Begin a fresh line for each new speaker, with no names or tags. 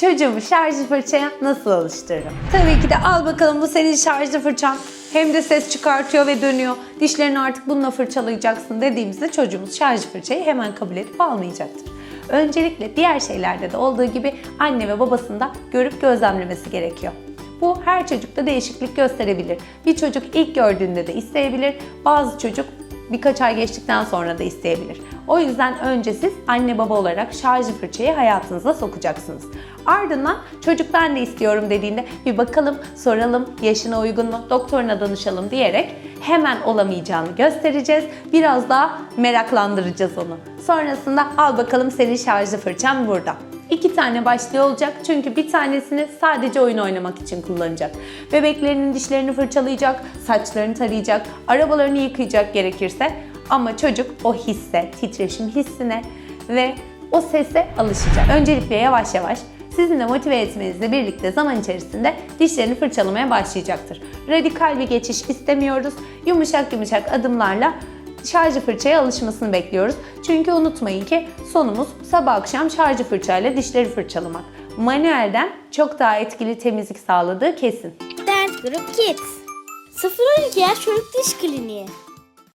Çocuğumu şarjlı fırçaya nasıl alıştırırım? Tabii ki de al bakalım bu senin şarjlı fırçan. Hem de ses çıkartıyor ve dönüyor. Dişlerini artık bununla fırçalayacaksın dediğimizde çocuğumuz şarjlı fırçayı hemen kabul edip almayacaktır. Öncelikle diğer şeylerde de olduğu gibi anne ve babasının da görüp gözlemlemesi gerekiyor. Bu her çocukta değişiklik gösterebilir. Bir çocuk ilk gördüğünde de isteyebilir, bazı çocuk birkaç ay geçtikten sonra da isteyebilir. O yüzden önce siz anne baba olarak şarjlı fırçayı hayatınıza sokacaksınız. Ardından çocuk ben de istiyorum dediğinde bir bakalım, soralım, yaşına uygun mu, doktoruna danışalım diyerek hemen olamayacağını göstereceğiz. Biraz daha meraklandıracağız onu. Sonrasında al bakalım senin şarjlı fırçan burada. İki tane başlığı olacak çünkü bir tanesini sadece oyun oynamak için kullanacak. Bebeklerinin dişlerini fırçalayacak, saçlarını tarayacak, arabalarını yıkayacak gerekirse ama çocuk o hisse, titreşim hissine ve o sese alışacak. Öncelikle yavaş yavaş sizinle motive etmenizle birlikte zaman içerisinde dişlerini fırçalamaya başlayacaktır. Radikal bir geçiş istemiyoruz. Yumuşak yumuşak adımlarla şarjı fırçaya alışmasını bekliyoruz. Çünkü unutmayın ki sonumuz sabah akşam şarjı fırçayla dişleri fırçalamak. Manuelden çok daha etkili temizlik sağladığı kesin.
Dance Group Kids 0-12 yaş çocuk diş kliniği